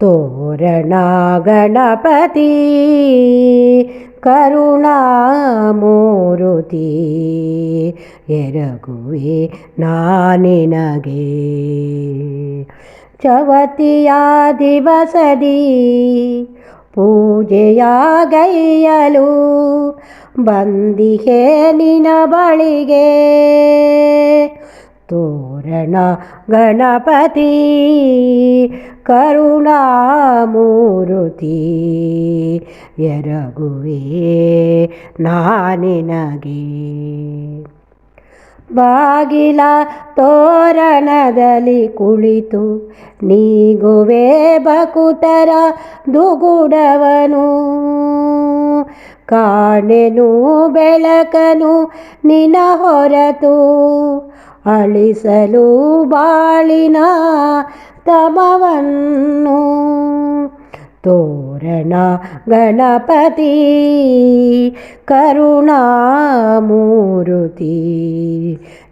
ತೋರಣ ಗಣಪತಿ ಕರುಣಾಮೂರುತಿ ಎರಗುವೆ ನಾನಿನಗೆ. ಚವತಿಯ ದಿವಸದಿ ಪೂಜೆಯ ಗೈಯಲು ಬಂದಿಹೆ ನಿನ ಬಳಿಗೆ. ತೋರಣ ಗಣಪತಿ ಕರುಣಾಮೂರುತಿ. ಎರಗುವೆ ನಾನಿನಗೆ. ಬಾಗಿಲ ತೋರಣದಲ್ಲಿ ಕುಳಿತು ನೀಗುವೆ ಬಕುತರ ದುಗುಡವನು. ಕಾಣೆನು ಬೆಳಕನು ನಿನ ಹೊರತು ಅಳಿಸಲು ಬಾಳಿನ ತಮವನ್ನು ತೋರಣ ಗಣಪತಿ ಕರುಣಾಮೂರುತಿ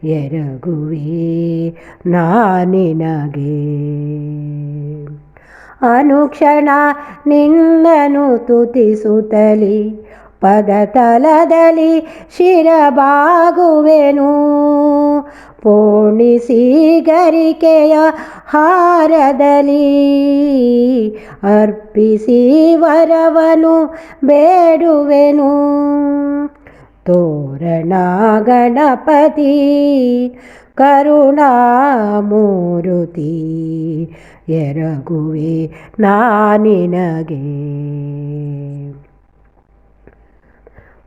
ಎರಗುವೆ ನಾನಿನಗೆ. ಅನುಕ್ಷಣ ನಿನ್ನನು ತುತಿಸುತ್ತಲಿ ಪದತಲದಲ್ಲಿ ಶಿರಬಾಗುವೆನು. ಪೋಣಿಸಿ ಗರಿಕೆಯ ಹಾರದಲ್ಲಿ ಅರ್ಪಿಸಿ ವರವನು ಬೇಡುವೆನು ತೋರಣ ಗಣಪತಿ ಕರುಣಾಮೂರುತಿ ಎರಗುವೆ ನಾನಿನಗೆ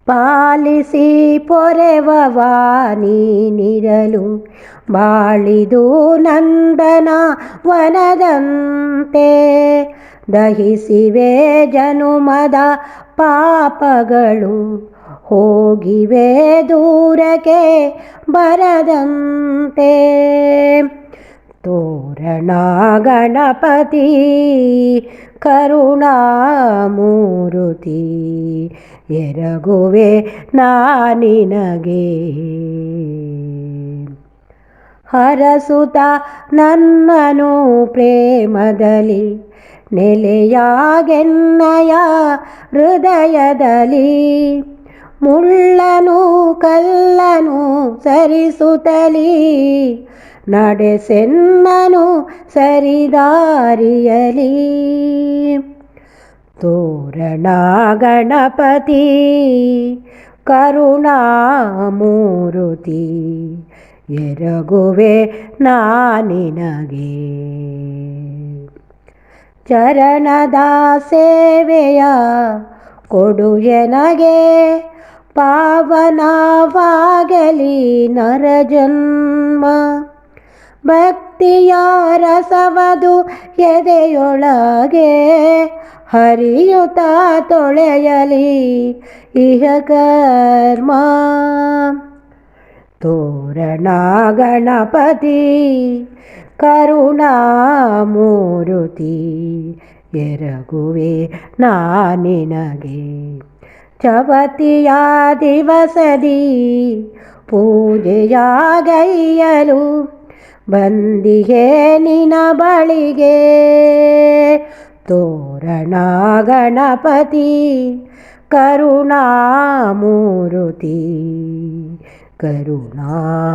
ಪಾಲಿಸಿ ಪೊರೆವವಾನೀನಿರಲು ಬಾಳಿದು ನಂದನ ವನದಂತೆ. ದಹಿಸಿವೆ ಜನುಮದ ಪಾಪಗಳು ಹೋಗಿವೆ ದೂರಕ್ಕೆ ಬರದಂತೆ. ತೋರಣ ಗಣಪತಿ ಕರುಣಾಮೂರುತಿ ಎರಗುವೆ ನಾನಿನಗೆ ಹರಸುತ ನನ್ನನು ಪ್ರೇಮದಲ್ಲಿ ನೆಲೆಯಾಗೆನ್ನಯ ಹೃದಯದಲ್ಲಿ. ಮುಳ್ಳನು ಕಲ್ಲನು ಸರಿಸುತ್ತಲಿ ನಡೆಸೆನ್ನನು ಸರಿದಾರಿಯಲಿ. ತೋರಣ ಗಣಪತಿ ಕರುಣಾಮೂರುತಿ ಎರಗುವೆ ನಾನಿನಗೆ. ಚರಣದ ಸೇವೆಯ ಕೊಡು ಎನಗೆ ಪಾವನವಾಗಲಿ ನರಜನ್ಮ. ಭಕ್ತಿಯ ರಸವದು ಎದೆಯೊಳಗೆ ಹರಿಯುತ ತೊಳೆಯಲಿ ಇಹ ಕರ್ಮ. ತೋರಣ ಗಣಪತಿ ಕರುಣಾಮೂರುತಿ ಎರಗುವೆ ನಾನಿನಗೆ. ಚವತಿಯ ದಿವಸದಿ ಪೂಜೆಯ ಗೈಯಲು ಬಂದಿಹೆ ನಿನ ಬಳಿಗೆ. ತೋರಣ ಗಣಪತಿ ಕರುಣಾಮೂರುತಿ ಕರುಣಾಮೂರುತಿ.